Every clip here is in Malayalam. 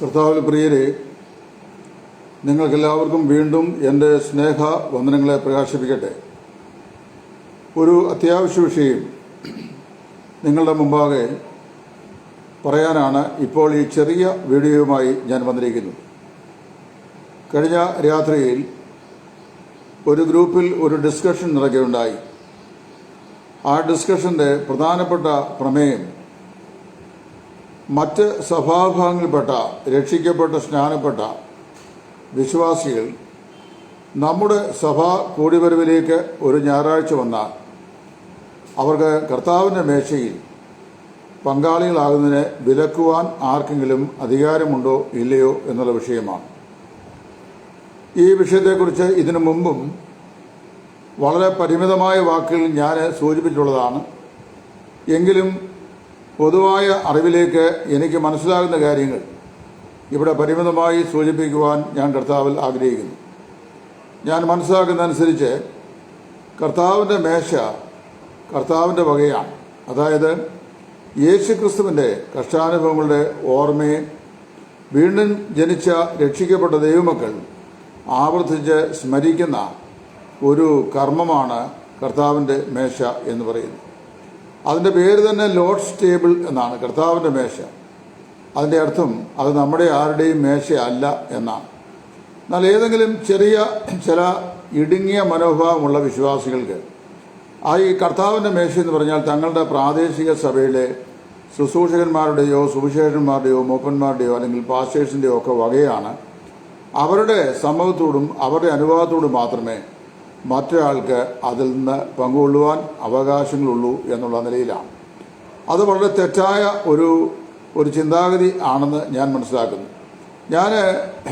കർത്താവിൽ പ്രിയരെ നിങ്ങൾക്കെല്ലാവർക്കും വീണ്ടും എന്റെ സ്നേഹ വന്ദനങ്ങളെ പ്രകാശിപ്പിക്കട്ടെ. ഒരു അത്യാവശ്യ വിഷയം നിങ്ങളുടെ മുമ്പാകെ പറയാനാണ് ഇപ്പോൾ ഈ ചെറിയ വീഡിയോയുമായി ഞാൻ വന്നിരിക്കുന്നത്. കഴിഞ്ഞ രാത്രിയിൽ ഒരു ഗ്രൂപ്പിൽ ഒരു ഡിസ്കഷൻ നടക്കുകയുണ്ടായി. ആ ഡിസ്കഷന്റെ പ്രധാനപ്പെട്ട പ്രമേയം മറ്റ് സഭാഭാഗങ്ങളിൽപ്പെട്ട രക്ഷിക്കപ്പെട്ട സ്നാനപ്പെട്ട വിശ്വാസികൾ നമ്മുടെ സഭാ കൂടിവരവിലേക്ക് ഒരു ഞായറാഴ്ച വന്നാൽ അവർക്ക് കർത്താവിന്റെ മേശയിൽ പങ്കാളികളാകുന്നതിനെ വിലക്കുവാൻ ആർക്കെങ്കിലും അധികാരമുണ്ടോ ഇല്ലയോ എന്നുള്ള വിഷയമാണ്. ഈ വിഷയത്തെക്കുറിച്ച് ഇതിനു മുമ്പും വളരെ പരിമിതമായ വാക്കുകൾ ഞാൻ സൂചിപ്പിച്ചിട്ടുള്ളതാണ്. എങ്കിലും പൊതുവായ അറിവിലേക്ക് എനിക്ക് മനസ്സിലാകുന്ന കാര്യങ്ങൾ ഇവിടെ പരിമിതമായി സൂചിപ്പിക്കുവാൻ ഞാൻ കർത്താവിൽ ആഗ്രഹിക്കുന്നു. ഞാൻ മനസ്സിലാക്കുന്നതനുസരിച്ച് കർത്താവിന്റെ മേശ കർത്താവിന്റെ വകയാണ്. അതായത് യേശു ക്രിസ്തുവിന്റെ കഷ്ടാനുഭവങ്ങളുടെ ഓർമ്മയെ വീണ്ടും ജനിച്ച രക്ഷിക്കപ്പെട്ട ദൈവമക്കൾ ആവർത്തിച്ച് സ്മരിക്കുന്ന ഒരു കർമ്മമാണ് കർത്താവിന്റെ മേശ എന്ന് പറയുന്നത്. അതിന്റെ പേര് തന്നെ ലോഡ്സ് ടേബിൾ എന്നാണ് കർത്താവിന്റെ മേശ. അതിന്റെ അർത്ഥം അത് നമ്മുടെ ആരുടെയും മേശയല്ല എന്നാണ്. എന്നാൽ ഏതെങ്കിലും ചെറിയ ചില ഇടുങ്ങിയ മനോഭാവമുള്ള വിശ്വാസികൾക്ക് ആ ഈ കർത്താവിന്റെ മേശ എന്ന് പറഞ്ഞാൽ തങ്ങളുടെ പ്രാദേശിക സഭയിലെ ശുശ്രൂഷകന്മാരുടെയോ സുവിശേഷന്മാരുടെയോ മൂപ്പന്മാരുടെയോ അല്ലെങ്കിൽ പാസ്റ്റേഴ്സിന്റെയോ ഒക്കെ വകയാണ് അവരുടെ സമ്മതത്തോടും അവരുടെ അനുഭവത്തോടും മാത്രമേ മറ്റൊരാൾക്ക് അതിൽ നിന്ന് പങ്കുകൊള്ളുവാൻ അവകാശങ്ങളുള്ളൂ എന്നുള്ള നിലയിലാണ്. അത് വളരെ തെറ്റായ ഒരു ഒരു ചിന്താഗതി ആണെന്ന് ഞാൻ മനസ്സിലാക്കുന്നു. ഞാൻ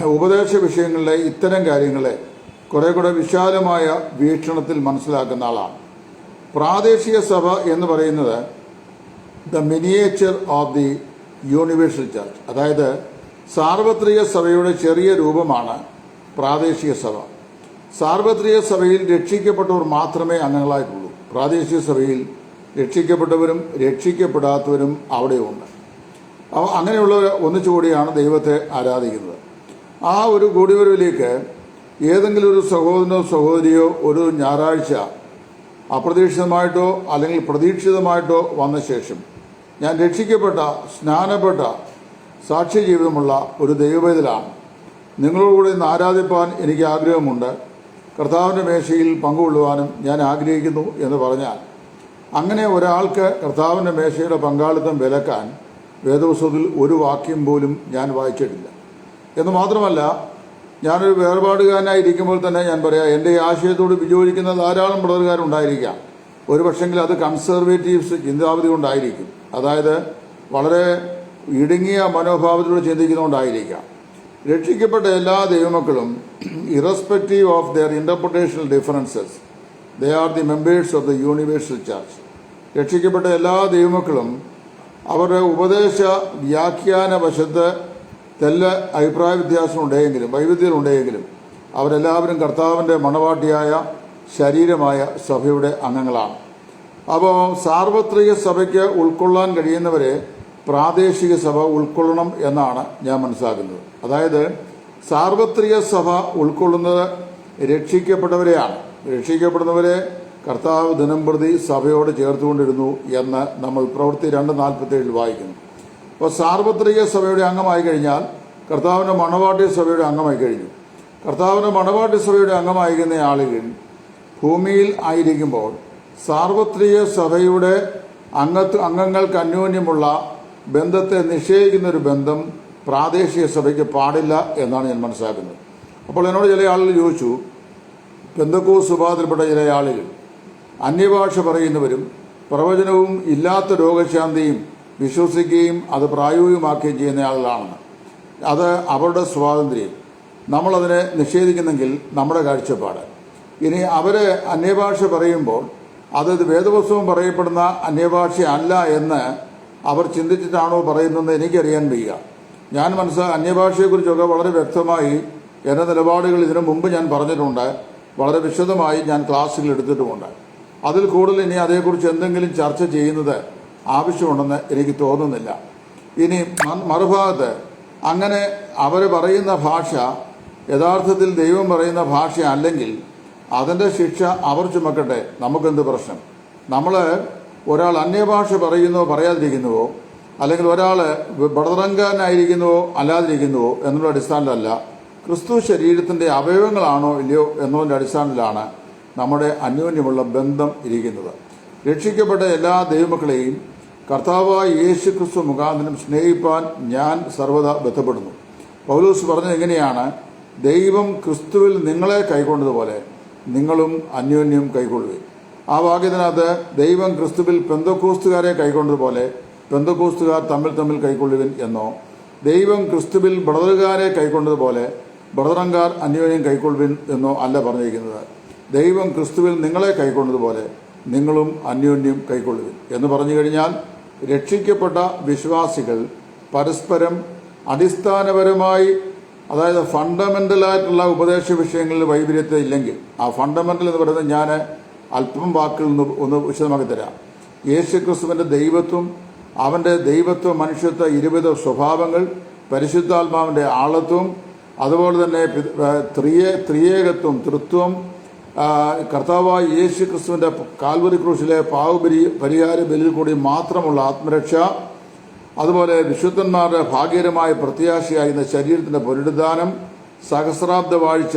ഉപദേശ വിഷയങ്ങളിലെ ഇത്തരം കാര്യങ്ങളെ കുറെ കൂടെ വിശാലമായ വീക്ഷണത്തിൽ മനസ്സിലാക്കുന്ന ആളാണ്. പ്രാദേശിക സഭ എന്ന് പറയുന്നത് the miniature of the universal church അതായത് സാർവത്രിക സഭയുടെ ചെറിയ രൂപമാണ് പ്രാദേശിക സഭ. സാർവത്രിക സഭയിൽ രക്ഷിക്കപ്പെട്ടവർ മാത്രമേ അംഗങ്ങളായിട്ടുള്ളൂ. പ്രാദേശിക സഭയിൽ രക്ഷിക്കപ്പെട്ടവരും രക്ഷിക്കപ്പെടാത്തവരും അവിടെയുണ്ട്. അവ- അങ്ങനെയുള്ളവർ ഒന്നിച്ചുകൂടിയാണ് ദൈവത്തെ ആരാധിക്കുന്നത്. ആ ഒരു കൂടിവരവിലേക്ക് ഏതെങ്കിലും ഒരു സഹോദരനോ സഹോദരിയോ ഒരു ഞായറാഴ്ച അപ്രതീക്ഷിതമായിട്ടോ അല്ലെങ്കിൽ പ്രതീക്ഷിതമായിട്ടോ വന്ന ശേഷം ഞാൻ രക്ഷിക്കപ്പെട്ട സ്നാനപ്പെട്ട സാക്ഷ്യ ജീവിതമുള്ള ഒരു ദൈവവേദലാണ് നിങ്ങളോടുകൂടി ഇന്ന് ആരാധിപ്പാൻ എനിക്ക് ആഗ്രഹമുണ്ട്. കർത്താവിന്റെ മേശയിൽ പങ്കുകൊള്ളുവാനും ഞാൻ ആഗ്രഹിക്കുന്നു എന്ന് പറഞ്ഞാൽ അങ്ങനെ ഒരാൾക്ക് കർത്താവിന്റെ മേശയുടെ പങ്കാളിത്തം വിലക്കാൻ വേദപുസ്തകത്തിൽ ഒരു വാക്യം പോലും ഞാൻ വായിച്ചിട്ടില്ല. എന്ന് മാത്രമല്ല ഞാനൊരു വേർപാടുകാരനായി ഇരിക്കുമ്പോൾ തന്നെ ഞാൻ പറയാം എന്റെ ഈ ആശയത്തോട് വിയോജിക്കുന്ന ധാരാളം ബ്രദറുകാരുണ്ടായിരിക്കാം ഒരു പക്ഷെങ്കിൽ അത് കൺസർവേറ്റീവ്സ് ചിന്താഗതി കൊണ്ടായിരിക്കും. അതായത് വളരെ ഇടുങ്ങിയ മനോഭാവത്തിലൂടെ ചിന്തിക്കുന്നതുകൊണ്ടായിരിക്കാം. രക്ഷിക്കപ്പെട്ട എല്ലാ ദൈവമക്കളും irrespective of their interpretational differences they are the members of the universal church രക്ഷിക്കപ്പെട്ട എല്ലാ ദൈവമക്കളും അവരുടെ ഉപദേശ വ്യാഖ്യാന വശത്ത് തെല്ല അഭിപ്രായ വ്യത്യാസം ഉണ്ടെങ്കിലും വൈവിധ്യം ഉണ്ടെങ്കിലും അവരെല്ലാവരും കർത്താവിന്റെ മണവാട്ടിയായ ശരീരമായ സഭയുടെ അംഗങ്ങളാണ്. അപ്പോൾ സാർവത്രിക സഭയ്ക്ക് ഉൾക്കൊള്ളാൻ കഴിയുന്നവരെ പ്രാദേശിക സഭ ഉൾക്കൊള്ളണം എന്നാണ് ഞാൻ മനസ്സിലാക്കുന്നത്. അതായത് സാർവത്രിക സഭ ഉൾക്കൊള്ളുന്നത് രക്ഷിക്കപ്പെട്ടവരെയാണ്. രക്ഷിക്കപ്പെടുന്നവരെ കർത്താവ് ദിനംപ്രതി സഭയോട് ചേർത്തുകൊണ്ടിരുന്നു എന്ന് നമ്മൾ പ്രവൃത്തി രണ്ട് നാൽപ്പത്തി ഏഴിൽ വായിക്കുന്നു. അപ്പോൾ സാർവത്രിക സഭയുടെ അംഗമായി കഴിഞ്ഞാൽ കർത്താവിന്റെ മണവാട്ടി സഭയുടെ അംഗമായി കഴിഞ്ഞു. കർത്താവിന്റെ മണവാട്ടി സഭയുടെ അംഗമായിരിക്കുന്ന ആളുകൾ ഭൂമിയിൽ ആയിരിക്കുമ്പോൾ സാർവത്രിക സഭയുടെ അംഗത്ത് അംഗങ്ങൾക്ക് അന്യോന്യമുള്ള ബന്ധത്തെ നിഷേധിക്കുന്ന ഒരു ബന്ധം പ്രാദേശിക സഭയ്ക്ക് പാടില്ല എന്നാണ് ഞാൻ മനസ്സിലാക്കുന്നത്. അപ്പോൾ എന്നോട് ചില ആളുകൾ ചോദിച്ചു പെന്തക്കോസ് വിഭാഗത്തിൽപ്പെട്ട ചില ആളുകൾ അന്യഭാഷ പറയുന്നവരും പ്രവചനവും ഇല്ലാത്ത രോഗശാന്തിയും വിശ്വസിക്കുകയും അത് പ്രായോഗികമാക്കുകയും ചെയ്യുന്ന ആളുകളാണെന്ന്. അത് അവരുടെ സ്വാതന്ത്ര്യം. നമ്മളതിനെ നിഷേധിക്കുന്നെങ്കിൽ നമ്മുടെ കാഴ്ചപ്പാട്. ഇനി അവർ അന്യഭാഷ പറയുമ്പോൾ അത് വേദപുസ്തകം പറയപ്പെടുന്ന അന്യഭാഷ അല്ല എന്ന് അവർ ചിന്തിച്ചിട്ടാണോ പറയുന്നതെന്ന് എനിക്കറിയാൻ വയ്യ. ഞാൻ മനസ്സിലാ അന്യഭാഷയെക്കുറിച്ചൊക്കെ വളരെ വ്യക്തമായി എന്റെ നിലപാടുകൾ ഇതിനു മുമ്പ് ഞാൻ പറഞ്ഞിട്ടുണ്ട്. വളരെ വിശദമായി ഞാൻ ക്ലാസ്സുകൾ എടുത്തിട്ടുമുണ്ട്. അതിൽ കൂടുതൽ ഇനി അതേക്കുറിച്ച് എന്തെങ്കിലും ചർച്ച ചെയ്യുന്നത് ആവശ്യമുണ്ടെന്ന് എനിക്ക് തോന്നുന്നില്ല. ഇനി മറുഭാഗത്ത് അങ്ങനെ അവർ പറയുന്ന ഭാഷ യഥാർത്ഥത്തിൽ ദൈവം പറയുന്ന ഭാഷ അല്ലെങ്കിൽ അതിന്റെ ശിക്ഷ അവർ ചുമക്കട്ടെ. നമുക്കെന്ത് പ്രശ്നം? നമ്മൾ ഒരാൾ അന്യഭാഷ പറയുന്നോ പറയാതിരിക്കുന്നുവോ അല്ലെങ്കിൽ ഒരാൾ ബടറങ്കാനായിരിക്കുന്നുവോ അല്ലാതിരിക്കുന്നുവോ എന്നുള്ള അടിസ്ഥാനത്തിലല്ല ക്രിസ്തു ശരീരത്തിന്റെ അവയവങ്ങളാണോ ഇല്ലയോ എന്നതിന്റെ അടിസ്ഥാനത്തിലാണ് നമ്മുടെ അന്യോന്യമുള്ള ബന്ധം ഇരിക്കുന്നത്. രക്ഷിക്കപ്പെട്ട എല്ലാ ദൈവമക്കളെയും കർത്താവായ യേശു ക്രിസ്തു മുഖാന്തരം സ്നേഹിപ്പാൻ ഞാൻ സർവത ബന്ധപ്പെടുന്നു പൗലൂസ് പറഞ്ഞത് എങ്ങനെയാണ്? ദൈവം ക്രിസ്തുവിൽ നിങ്ങളെ കൈക്കൊണ്ടതുപോലെ നിങ്ങളും അന്യോന്യം കൈക്കൊള്ളുകയും ആ വാക്യത്തിനകത്ത് ദൈവം ക്രിസ്തുവിൽ പെന്തക്കോസ്തുകാരെ കൈക്കൊണ്ടതുപോലെ പെന്തക്കോസ്തുകാർ തമ്മിൽ തമ്മിൽ കൈക്കൊള്ളുവിൻ എന്നോ ദൈവം ക്രിസ്തുവിൽ ബ്രദറുകാരെ കൈക്കൊണ്ടതുപോലെ ബ്രദറങ്കാർ അന്യോന്യം കൈക്കൊള്ളുവിൻ എന്നോ അല്ല പറഞ്ഞിരിക്കുന്നത്. ദൈവം ക്രിസ്തുവിൽ നിങ്ങളെ കൈക്കൊണ്ടതുപോലെ നിങ്ങളും അന്യോന്യം കൈക്കൊള്ളുവിൻ എന്ന് പറഞ്ഞു കഴിഞ്ഞാൽ രക്ഷിക്കപ്പെട്ട വിശ്വാസികൾ പരസ്പരം അടിസ്ഥാനപരമായി അതായത് ഫണ്ടമെന്റലായിട്ടുള്ള ഉപദേശ വിഷയങ്ങളിൽ വൈപര്യത്തെ ഇല്ലെങ്കിൽ ആ ഫണ്ടമെന്റൽ എന്ന് പറയുന്നത് ഞാൻ അല്പം വാക്കിൽ നിന്ന് ഒന്ന് വിശദമാക്കി തരാം. യേശു ക്രിസ്തുവിന്റെ ദൈവത്വം അവന്റെ ദൈവത്വ മനുഷ്യത്വ ഇരുവിധ സ്വഭാവങ്ങൾ പരിശുദ്ധാത്മാവിന്റെ ആളത്വം അതുപോലെ തന്നെ ത്രിയേ ത്രിയേകത്വം തൃത്വം കർത്താവായ യേശു ക്രിസ്തുവിന്റെ കാൽവരി ക്രൂശിലെ പാവപരി പരിഹാര ബലിയിൽ കൂടി മാത്രമുള്ള ആത്മരക്ഷ അതുപോലെ വിശുദ്ധന്മാരുടെ ഭാഗ്യകരമായ പ്രത്യാശയായിരുന്ന ശരീരത്തിന്റെ പുനരുദ്ധാനം സഹസ്രാബ്ദ വാഴ്ച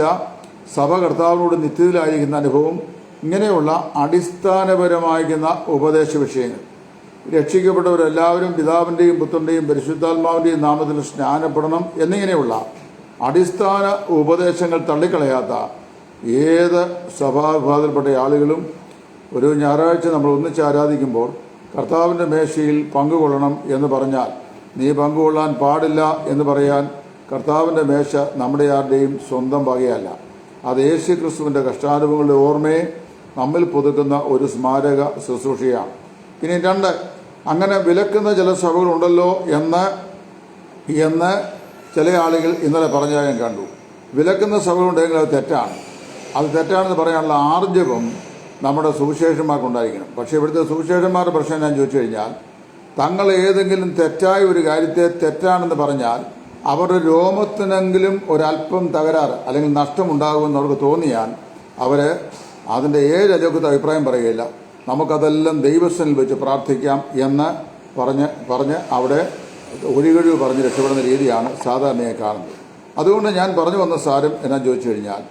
സഭ കർത്താവിനോട് നിത്യത്തിലായിരിക്കുന്ന അനുഭവം ഇങ്ങനെയുള്ള അടിസ്ഥാനപരമായിരിക്കുന്ന ഉപദേശ വിഷയങ്ങൾ. രക്ഷിക്കപ്പെട്ടവരെല്ലാവരും പിതാവിന്റെയും പുത്രന്റെയും പരിശുദ്ധാത്മാവിന്റെയും നാമത്തിൽ സ്നാനപ്പെടണം എന്നിങ്ങനെയുള്ള അടിസ്ഥാന ഉപദേശങ്ങൾ തള്ളിക്കളയാത്ത ഏത് സഭാവിഭാഗത്തിൽപ്പെട്ട ആളുകളും ഒരു ഞായറാഴ്ച നമ്മൾ ഒന്നിച്ച് ആരാധിക്കുമ്പോൾ കർത്താവിന്റെ മേശയിൽ പങ്കുകൊള്ളണം എന്ന് പറഞ്ഞാൽ നീ പങ്കുകൊള്ളാൻ പാടില്ല എന്ന് പറയാൻ കർത്താവിന്റെ മേശ നമ്മുടെ ആരുടെയും സ്വന്തം വകയല്ല. അത് യേശു ക്രിസ്തുവിന്റെ കഷ്ടാനുഭവങ്ങളുടെ ഓർമ്മയെ നമ്മിൽ പുതുക്കുന്ന ഒരു സ്മാരക ശുശ്രൂഷയാണ്. ഇനി രണ്ട് അങ്ങനെ വിലക്കുന്ന ചില സഭകളുണ്ടല്ലോ എന്ന് എന്ന് ചില ആളുകൾ ഇന്നലെ പറഞ്ഞ ഞാൻ കണ്ടു. വിലക്കുന്ന സഭകളുണ്ടെങ്കിൽ അത് തെറ്റാണ്. അത് തെറ്റാണെന്ന് പറയാനുള്ള ആർജവം നമ്മുടെ സുവിശേഷന്മാർക്കുണ്ടായിരിക്കണം. പക്ഷേ ഇവിടുത്തെ സുവിശേഷന്മാരുടെ പ്രശ്നം ഞാൻ ചോദിച്ചു കഴിഞ്ഞാൽ തങ്ങൾ ഏതെങ്കിലും തെറ്റായ ഒരു കാര്യത്തെ തെറ്റാണെന്ന് പറഞ്ഞാൽ അവരുടെ രോമത്തിനെങ്കിലും ഒരല്പം തകരാറ് അല്ലെങ്കിൽ നഷ്ടമുണ്ടാകുമെന്ന് അവർക്ക് തോന്നിയാൽ അവർ അതിന്റെ ഏഴ് അലോക്കത്തെ അഭിപ്രായം പറയുകയില്ല. നമുക്കതെല്ലാം ദൈവസ്ഥനിൽ വെച്ച് പ്രാർത്ഥിക്കാം എന്ന് പറഞ്ഞ് പറഞ്ഞ് അവിടെ ഒഴികഴിവ് പറഞ്ഞ് രക്ഷപ്പെടുന്ന രീതിയാണ് സാധാരണയായി കാണുന്നത്. അതുകൊണ്ട് ഞാൻ പറഞ്ഞു വന്ന സാരം എന്നാ ചോദിച്ചു കഴിഞ്ഞാൽ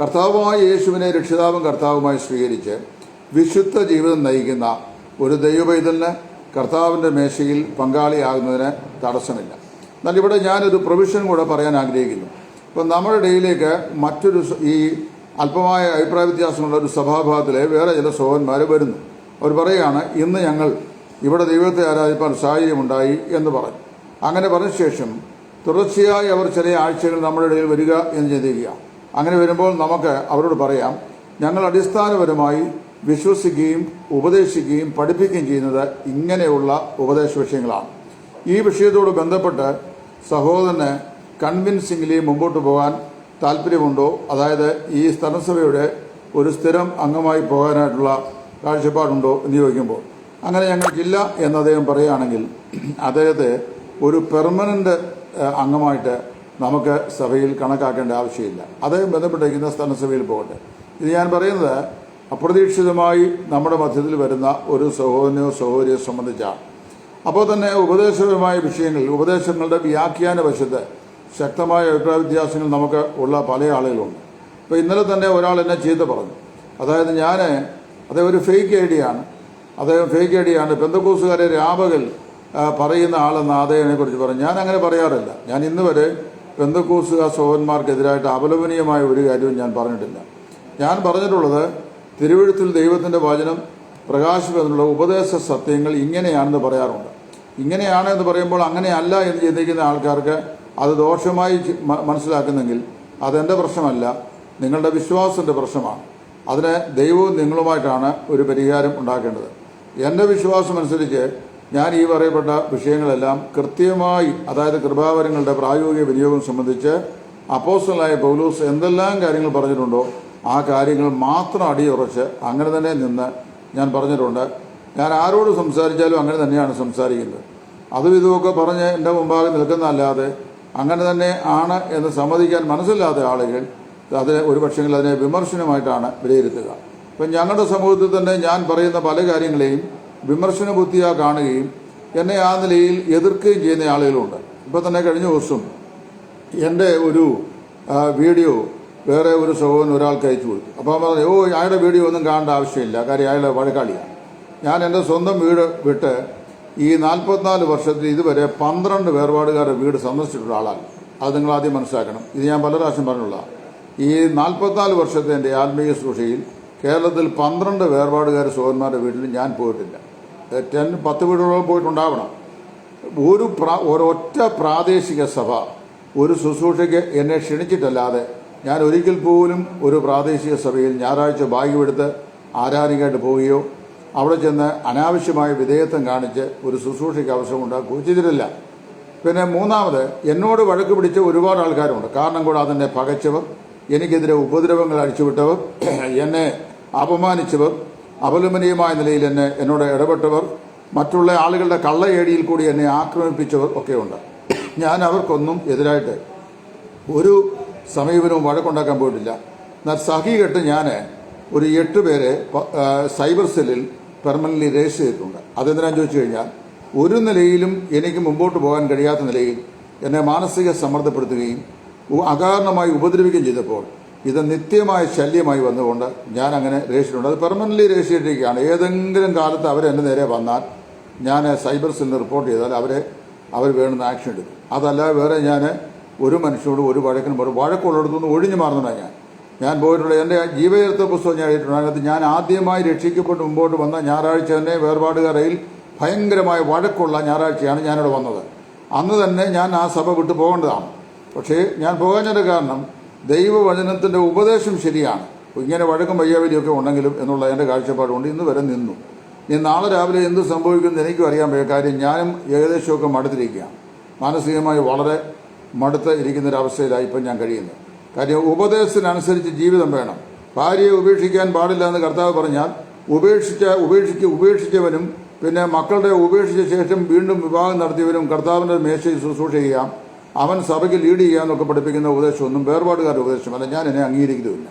കർത്താവുമായ യേശുവിനെ രക്ഷിതാവും കർത്താവുമായി സ്വീകരിച്ച് വിശുദ്ധ ജീവിതം നയിക്കുന്ന ഒരു ദൈവപൈതലിന് കർത്താവിന്റെ മേശയിൽ പങ്കാളിയാകുന്നതിന് തടസ്സമില്ല. എന്നാൽ ഇവിടെ ഞാനൊരു പ്രൊവിഷൻ കൂടെ പറയാൻ ആഗ്രഹിക്കുന്നു. ഇപ്പം നമ്മുടെ ഇടയിലേക്ക് മറ്റൊരു ഈ അല്പമായ അഭിപ്രായ വ്യത്യാസമുള്ള ഒരു സഭാഭാഗത്തിലെ വേറെ ചില സോഹന്മാർ വരുന്നു. അവർ പറയുകയാണ് ഇന്ന് ഞങ്ങൾ ഇവിടെ ദൈവത്തെ ആരാധിപ്പാൻ സാഹചര്യമുണ്ടായി എന്ന് പറഞ്ഞു. അങ്ങനെ പറഞ്ഞ ശേഷം തുടർച്ചയായി അവർ ചില ആഴ്ചകൾ നമ്മുടെ ഇടയിൽ വരിക എന്ന് ചിന്തിക്കുക അങ്ങനെ വരുമ്പോൾ നമുക്ക് അവരോട് പറയാം ഞങ്ങൾ അടിസ്ഥാനപരമായി വിശ്വസിക്കുകയും ഉപദേശിക്കുകയും പഠിപ്പിക്കുകയും ചെയ്യുന്നത് ഇങ്ങനെയുള്ള ഉപദേശ വിഷയങ്ങളാണ്. ഈ വിഷയത്തോട് ബന്ധപ്പെട്ട് സഹോദരന് കൺവിൻസിംഗ്ലി മുമ്പോട്ട് പോകാൻ താല്പര്യമുണ്ടോ? അതായത് ഈ സ്ഥലസഭയുടെ ഒരു സ്ഥിരം അംഗമായി പോകാനായിട്ടുള്ള കാഴ്ചപ്പാടുണ്ടോ എന്ന് ചോദിക്കുമ്പോൾ. അങ്ങനെ ഞങ്ങൾക്കില്ല എന്ന് അദ്ദേഹം പറയുകയാണെങ്കിൽ അദ്ദേഹത്തെ ഒരു പെർമനന്റ് അംഗമായിട്ട് നമുക്ക് സഭയിൽ കണക്കാക്കേണ്ട ആവശ്യമില്ല. അദ്ദേഹം ബന്ധപ്പെട്ടിരിക്കുന്ന സ്ഥലസഭയിൽ പോകട്ടെ. ഇത് ഞാൻ പറയുന്നത് അപ്രതീക്ഷിതമായി നമ്മുടെ മധ്യത്തിൽ വരുന്ന ഒരു സഹോദരനെയോ സഹോദരിയോ സംബന്ധിച്ചാണ്. അപ്പോൾ തന്നെ ഉപദേശപരമായ വിഷയങ്ങളിൽ ഉപദേശങ്ങളുടെ വ്യാഖ്യാന വശത്ത് ശക്തമായ അഭിപ്രായ വ്യത്യാസങ്ങൾ നമുക്ക് ഉള്ള പല ആളുകളുണ്ട്. ഇപ്പോൾ ഇന്നലെ തന്നെ ഒരാൾ എന്നെ ചീത്ത പറഞ്ഞു. അതായത് ഞാൻ അദ്ദേഹം ഒരു ഫേക്ക് ഐ ഡിയാണ് അദ്ദേഹം ഫേക്ക് ഐ ഡിയാണ് പെന്തക്കോസുകാരെ രാപകൽ പറയുന്ന ആളെന്ന് അദ്ദേഹത്തിനെ കുറിച്ച് പറഞ്ഞു. ഞാൻ അങ്ങനെ പറയാറില്ല. ഞാൻ ഇന്ന് വരെ പെന്തക്കോസുകാർ സോഹന്മാർക്കെതിരായിട്ട് അപലപനീയമായ ഒരു കാര്യവും ഞാൻ പറഞ്ഞിട്ടില്ല. ഞാൻ പറഞ്ഞിട്ടുള്ളത് തിരുവഴുത്തിൽ ദൈവത്തിന്റെ വചനം പ്രകാശിപ്പതിനുള്ള ഉപദേശ സത്യങ്ങൾ ഇങ്ങനെയാണെന്ന് പറയാറുണ്ട്. ഇങ്ങനെയാണ് എന്ന് പറയുമ്പോൾ അങ്ങനെയല്ല എന്ന് ചിന്തിക്കുന്ന ആൾക്കാർക്ക് അത് ദോഷമായി മനസ്സിലാക്കുന്നെങ്കിൽ അതെന്റെ പ്രശ്നമല്ല നിങ്ങളുടെ വിശ്വാസത്തിന്റെ പ്രശ്നമാണ്. അതിന് ദൈവവും നിങ്ങളുമായിട്ടാണ് ഒരു പരിഹാരം ഉണ്ടാക്കേണ്ടത്. എന്റെ വിശ്വാസം അനുസരിച്ച് ഞാൻ ഈ പറയപ്പെട്ട വിഷയങ്ങളെല്ലാം കൃത്യമായി അതായത് കൃപാവരങ്ങളുടെ പ്രായോഗിക വിനിയോഗം സംബന്ധിച്ച് അപ്പോസ്റ്റലായ പൗലൂസ് എന്തെല്ലാം കാര്യങ്ങൾ പറഞ്ഞിട്ടുണ്ടോ ആ കാര്യങ്ങൾ മാത്രം അടിയുറച്ച് അങ്ങനെ തന്നെ നിന്ന് ഞാൻ പറഞ്ഞിട്ടുണ്ട്. ഞാൻ ആരോട് സംസാരിച്ചാലും അങ്ങനെ തന്നെയാണ് സംസാരിക്കുന്നത്. അതും ഇതുമൊക്കെ പറഞ്ഞ് എന്റെ മുമ്പാകെ നിൽക്കുന്നതല്ലാതെ അങ്ങനെ തന്നെ ആണ് എന്ന് സമ്മതിക്കാൻ മനസ്സില്ലാത്ത ആളുകൾ അത് ഒരുപക്ഷെങ്കിൽ അതിനെ വിമർശനമായിട്ടാണ് വിലയിരുത്തുക. ഇപ്പം ഞങ്ങളുടെ സമൂഹത്തിൽ തന്നെ ഞാൻ പറയുന്ന പല കാര്യങ്ങളെയും വിമർശന ബുദ്ധിയാ കാണുകയും എന്നെ ആ നിലയിൽ എതിർക്കുകയും ചെയ്യുന്ന ആളുകളുണ്ട്. ഇപ്പം തന്നെ കഴിഞ്ഞ ദിവസം എന്റെ ഒരു വീഡിയോ വേറെ ഒരു സഹോദരൻ ഒരാൾക്ക് അയച്ചു കൊടുത്തു. അപ്പോൾ പറഞ്ഞു ഓ അയാളുടെ വീഡിയോ ഒന്നും കാണേണ്ട ആവശ്യമില്ല. കാര്യം അയാളുടെ വഴക്കാളിയാണ്. ഞാൻ എന്റെ സ്വന്തം വീട് വിട്ട് ഈ നാൽപ്പത്തിനാല് വർഷത്തിൽ ഇതുവരെ പന്ത്രണ്ട് വേർപാടുകാരുടെ വീട് സന്ദർശിച്ചിട്ടുള്ള ആളാണ്. അത് നിങ്ങൾ ആദ്യം മനസ്സിലാക്കണം. ഇത് ഞാൻ പല പ്രാവശ്യം പറഞ്ഞുള്ള ഈ നാൽപ്പത്തിനാല് വർഷത്തെ എന്റെ ആത്മീയ ശുശ്രൂഷയിൽ കേരളത്തിൽ പന്ത്രണ്ട് വേർപാടുകാർ സുഹന്മാരുടെ വീട്ടിൽ ഞാൻ പോയിട്ടില്ല. ടെൻ പത്ത് വീടുകളോളം പോയിട്ടുണ്ടാവണം. ഒരു പ്രാ- ഒരൊറ്റ പ്രാദേശിക സഭ ഒരു ശുശ്രൂഷയ്ക്ക് എന്നെ ക്ഷണിച്ചിട്ടല്ലാതെ ഞാൻ ഒരിക്കൽ പോലും ഒരു പ്രാദേശിക സഭയിൽ ഞായറാഴ്ച ഭാഗ്യമെടുത്ത് ആരാധികമായിട്ട് പോവുകയോ അവിടെ ചെന്ന് അനാവശ്യമായ വിധേയത്വം കാണിച്ച് ഒരു ശുശ്രൂഷയ്ക്ക് അവസരം ഉണ്ടാക്കുകയും ചെയ്തിട്ടില്ല പിന്നെ മൂന്നാമത് എന്നോട് വഴക്ക് പിടിച്ച ഒരുപാട് ആൾക്കാരുണ്ട് കാരണം കൂടെ അതെന്നെ പകച്ചവർ എനിക്കെതിരെ ഉപദ്രവങ്ങൾ അഴിച്ചുവിട്ടവർ എന്നെ അപമാനിച്ചവർ അപലപനീയമായ നിലയിൽ എന്നെ എന്നോട് ഇടപെട്ടവർ മറ്റുള്ള ആളുകളുടെ കള്ളയേടിയിൽ കൂടി എന്നെ ആക്രമിപ്പിച്ചവർ ഒക്കെയുണ്ട്. ഞാൻ അവർക്കൊന്നും എതിരായിട്ട് ഒരു സമീപനവും വഴക്കുണ്ടാക്കാൻ പോയിട്ടില്ല. എന്നാൽ സഹി കെട്ട് ഞാൻ ഒരു എട്ട് പേരെ സൈബർ സെല്ലിൽ പെർമനന്റ്ലി രജിസ്റ്റർ ചെയ്തിട്ടുണ്ട്. അതെന്തിനാന്ന് ചോദിച്ചു കഴിഞ്ഞാൽ ഒരു നിലയിലും എനിക്ക് മുമ്പോട്ട് പോകാൻ കഴിയാത്ത നിലയിൽ എന്നെ മാനസിക സമ്മർദ്ദപ്പെടുത്തുകയും അകാരണമായി ഉപദ്രവിക്കുകയും ചെയ്തപ്പോൾ ഇത് നിത്യമായ ശല്യമായി വന്നുകൊണ്ട് ഞാൻ അങ്ങനെ രജിസ്റ്ററുണ്ട് അത് പെർമനന്റ്ലി രജിസ്റ്റർ ചെയ്തിരിക്കുകയാണ്. ഏതെങ്കിലും കാലത്ത് അവർ എന്റെ നേരെ വന്നാൽ ഞാൻ സൈബർ സെല്ലിന് റിപ്പോർട്ട് ചെയ്താൽ അവരെ അവർ വേണ്ടുന്ന ആക്ഷൻ എടുക്കും. അതല്ല വേറെ ഞാൻ ഒരു മനുഷ്യനോട് ഒരു വഴക്കിനും ഒരു വഴക്കുള്ളിടത്തുനിന്ന് ഒഴിഞ്ഞു മാറുന്നതാണ് ഞാൻ. ഞാൻ പോയിട്ടുള്ള എന്റെ ജീവചരിത്ര പുസ്തകം ഞാൻ എഴുതിയിട്ടുണ്ട്. അതിനകത്ത് ഞാൻ ആദ്യമായി രക്ഷിക്കപ്പെട്ട് മുമ്പോട്ട് വന്ന ഞായറാഴ്ച തന്നെ വേർപാടുകാരയിൽ ഭയങ്കരമായ വഴക്കുള്ള ഞായറാഴ്ചയാണ് ഞാനിവിടെ വന്നത്. അന്ന് തന്നെ ഞാൻ ആ സഭ വിട്ടു പോകേണ്ടതാണ്. പക്ഷേ ഞാൻ പോകാഞ്ഞതിന്റെ കാരണം ദൈവവചനത്തിന്റെ ഉപദേശം ശരിയാണ്. ഇങ്ങനെ വഴക്കും വയ്യാവലിയൊക്കെ ഉണ്ടെങ്കിലും എന്നുള്ള എന്റെ കാഴ്ചപ്പാടുകൊണ്ട് ഇന്ന് വരെ നിന്നു. ഇനി നാളെ രാവിലെ എന്ത് സംഭവിക്കുമെന്ന് എനിക്കും അറിയാൻ പറ്റിയ കാര്യം ഞാനും ഏകദേശമൊക്കെ മടുത്തിരിക്കുകയാണ്. മാനസികമായി വളരെ മടുത്ത് ഇരിക്കുന്ന ഒരു അവസ്ഥയിലായി ഇപ്പം ഞാൻ കഴിയുന്നത്. കാര്യം ഉപദേശത്തിനനുസരിച്ച് ജീവിതം വേണം. ഭാര്യയെ ഉപേക്ഷിക്കാൻ പാടില്ല എന്ന് കർത്താവ് പറഞ്ഞാൽ ഉപേക്ഷിച്ച ഉപേക്ഷിച്ച് ഉപേക്ഷിച്ചവനും പിന്നെ മക്കളുടെ ഉപേക്ഷിച്ച ശേഷം വീണ്ടും വിവാഹം നടത്തിയവനും കർത്താവിന്റെ മേശയിൽ ശുശ്രൂഷ ചെയ്യാം. അവൻ സഭയ്ക്ക് ലീഡ് ചെയ്യാമെന്നൊക്കെ പഠിപ്പിക്കുന്ന ഉപദേശമൊന്നും വേർപാടുകാരുടെ ഉപദേശമല്ല. ഞാൻ എന്നെ അംഗീകരിക്കുന്നില്ല.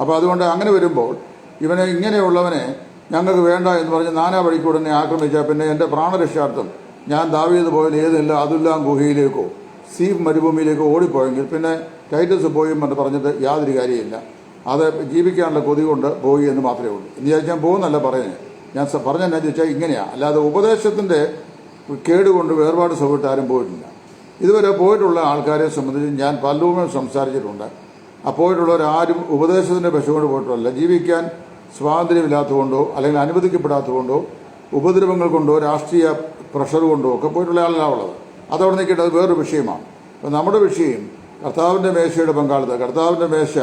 അപ്പോൾ അതുകൊണ്ട് അങ്ങനെ വരുമ്പോൾ ഇവനെ ഇങ്ങനെയുള്ളവനെ ഞങ്ങൾക്ക് വേണ്ട എന്ന് പറഞ്ഞ് നാനാ വഴിക്കൂടെ ആക്രമിച്ചാൽ പിന്നെ എന്റെ പ്രാണരക്ഷാർത്ഥം ഞാൻ ദാവീത് പോയാൽ ഏതില്ല അതുല്ലാം ഗുഹയിലേക്കോ. സീഫ് മരുഭൂമിയിലേക്ക് ഓടിപ്പോയെങ്കിൽ പിന്നെ ടൈറ്റസ് പോയി എന്ന് പറഞ്ഞിട്ട് യാതൊരു കാര്യമില്ല. അത് ജീവിക്കാനുള്ള കൊതി കൊണ്ട് പോയി എന്ന് മാത്രമേ ഉള്ളൂ. എന്ന് വിചാരിച്ചാൽ പോകുന്നല്ല പറയുന്നത്. ഞാൻ പറഞ്ഞ പറഞ്ഞെന്നാ ചോദിച്ചാൽ ഇങ്ങനെയാണ് അല്ലാതെ ഉപദേശത്തിന്റെ കേടുകൊണ്ട് വേർപാട് സൗകര്യം ആരും പോയിട്ടില്ല. ഇതുവരെ പോയിട്ടുള്ള ആൾക്കാരെ സംബന്ധിച്ച് ഞാൻ പലരും സംസാരിച്ചിട്ടുണ്ട്. ആ പോയിട്ടുള്ളവരാരും ഉപദേശത്തിന്റെ വിഷമുകൊണ്ട് പോയിട്ടില്ല. ജീവിക്കാൻ സ്വാതന്ത്ര്യമില്ലാത്തതുകൊണ്ടോ അല്ലെങ്കിൽ അനുവദിക്കപ്പെടാത്തതുകൊണ്ടോ ഉപദ്രവങ്ങൾ കൊണ്ടോ രാഷ്ട്രീയ പ്രഷർ കൊണ്ടോ ഒക്കെ പോയിട്ടുള്ള ആളുകളാണുള്ളത് അതവിടെ നിൽക്കേണ്ടത് വേറൊരു വിഷയമാണ്. അപ്പം നമ്മുടെ വിഷയം കർത്താവിന്റെ മേശയുടെ പങ്കാളിത്തം. കർത്താവിന്റെ മേശ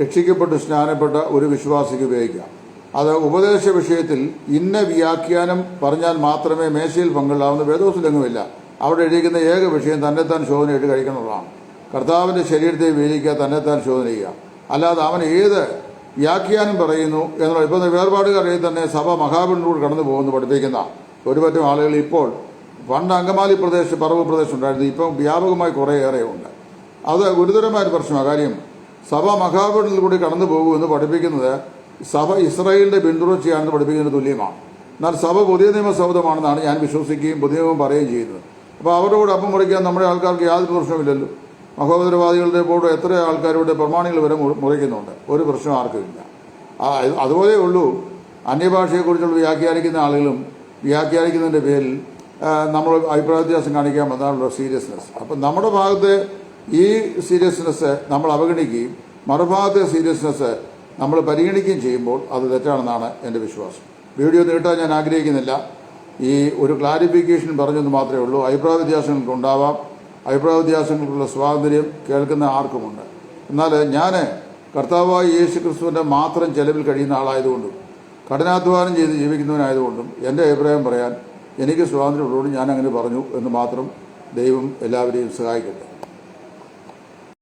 രക്ഷിക്കപ്പെട്ട് സ്നാനപ്പെട്ട ഒരു വിശ്വാസിക്ക് ഉപയോഗിക്കാം. അത് ഉപദേശ വിഷയത്തിൽ ഇന്ന വ്യാഖ്യാനം പറഞ്ഞാൽ മാത്രമേ മേശയിൽ പങ്കുള്ളാവുന്ന വേദോസിലെങ്ങുമില്ല അവിടെ എഴുതിക്കുന്ന ഏക വിഷയം തന്നെത്താൻ ശോധന ഇട്ട് കഴിക്കണമെന്നുള്ളതാണ് കർത്താവിന്റെ ശരീരത്തെ വീഴിക്കുക തന്നെത്താൻ ശോധന ചെയ്യുക. അല്ലാതെ അവൻ ഏത് വ്യാഖ്യാനം പറയുന്നു എന്നുള്ള ഇപ്പം വേർപാടുകാരെ തന്നെ സഭ മഹാബിനോട് കടന്നു പോകുന്നു പഠിപ്പിക്കുന്ന. ഒരുപറ്റം ആളുകൾ ഇപ്പോൾ പണ്ട് അങ്കമാലി പ്രദേശ് പറവ് പ്രദേശം ഉണ്ടായിരുന്നു. ഇപ്പം വ്യാപകമായി കുറേയേറെ ഉണ്ട്. അത് ഗുരുതരമായ ഒരു പ്രശ്നമാണ്. കാര്യം സഭ മഹാബലിൽ കൂടി കടന്നു പോകുമെന്ന് പഠിപ്പിക്കുന്നത് സഭ ഇസ്രായേലിന്റെ പിന്തുടർച്ചയാണെന്ന് പഠിപ്പിക്കുന്നതിന് തുല്യമാണ്. എന്നാൽ സഭ പുതിയ നിയമസൗധമാണെന്നാണ് ഞാൻ വിശ്വസിക്കുകയും പുതിയ നിയമം പറയുകയും ചെയ്യുന്നത്. അപ്പോൾ അവരുടെ കൂടെ അപ്പം മുറിക്കാൻ നമ്മുടെ ആൾക്കാർക്ക് യാതൊരു പ്രശ്നമില്ലല്ലോ മഹോദരവാദികളുടെ കൂടെ എത്ര ആൾക്കാരുടെ പ്രമാണികൾ വരെ മുറിക്കുന്നുണ്ട്. ഒരു പ്രശ്നം ആർക്കുമില്ല ഇല്ല. അതുപോലെ ഉള്ളൂ. അന്യഭാഷയെക്കുറിച്ചുള്ള വ്യാഖ്യാനിക്കുന്ന ആളുകളും വ്യാഖ്യാനിക്കുന്നതിന്റെ പേരിൽ നമ്മൾ അഭിപ്രായ വ്യത്യാസം കാണിക്കാൻ വന്നാലുള്ള സീരിയസ്നെസ് അപ്പം നമ്മുടെ ഭാഗത്ത് ഈ സീരിയസ്നെസ് നമ്മൾ അവഗണിക്കുകയും മറുഭാഗത്തെ സീരിയസ്നെസ് നമ്മൾ പരിഗണിക്കുകയും ചെയ്യുമ്പോൾ അത് തെറ്റാണെന്നാണ് എന്റെ വിശ്വാസം. വീഡിയോ നീട്ടാൻ ഞാൻ ആഗ്രഹിക്കുന്നില്ല. ഈ ഒരു ക്ലാരിഫിക്കേഷൻ പറഞ്ഞെന്ന് മാത്രമേ ഉള്ളൂ. അഭിപ്രായ വ്യത്യാസങ്ങൾക്ക് ഉണ്ടാവാം. അഭിപ്രായ വ്യത്യാസങ്ങൾക്കുള്ള സ്വാതന്ത്ര്യം കേൾക്കുന്ന ആർക്കുമുണ്ട്. എന്നാൽ ഞാൻ കർത്താവായ യേശു ക്രിസ്തുവിന്റെ മാത്രം ചെലവിൽ കഴിയുന്ന ആളായതുകൊണ്ടും കഠിനാധ്വാനം ചെയ്ത് ജീവിക്കുന്നവനായതുകൊണ്ടും എന്റെ അഭിപ്രായം പറയാൻ എനിക്ക് സ്വാതന്ത്ര്യമുള്ളതുകൊണ്ട് ഞാൻ അങ്ങനെ പറഞ്ഞു എന്ന് മാത്രം ദൈവം എല്ലാവരെയും സഹായിക്കട്ടെ.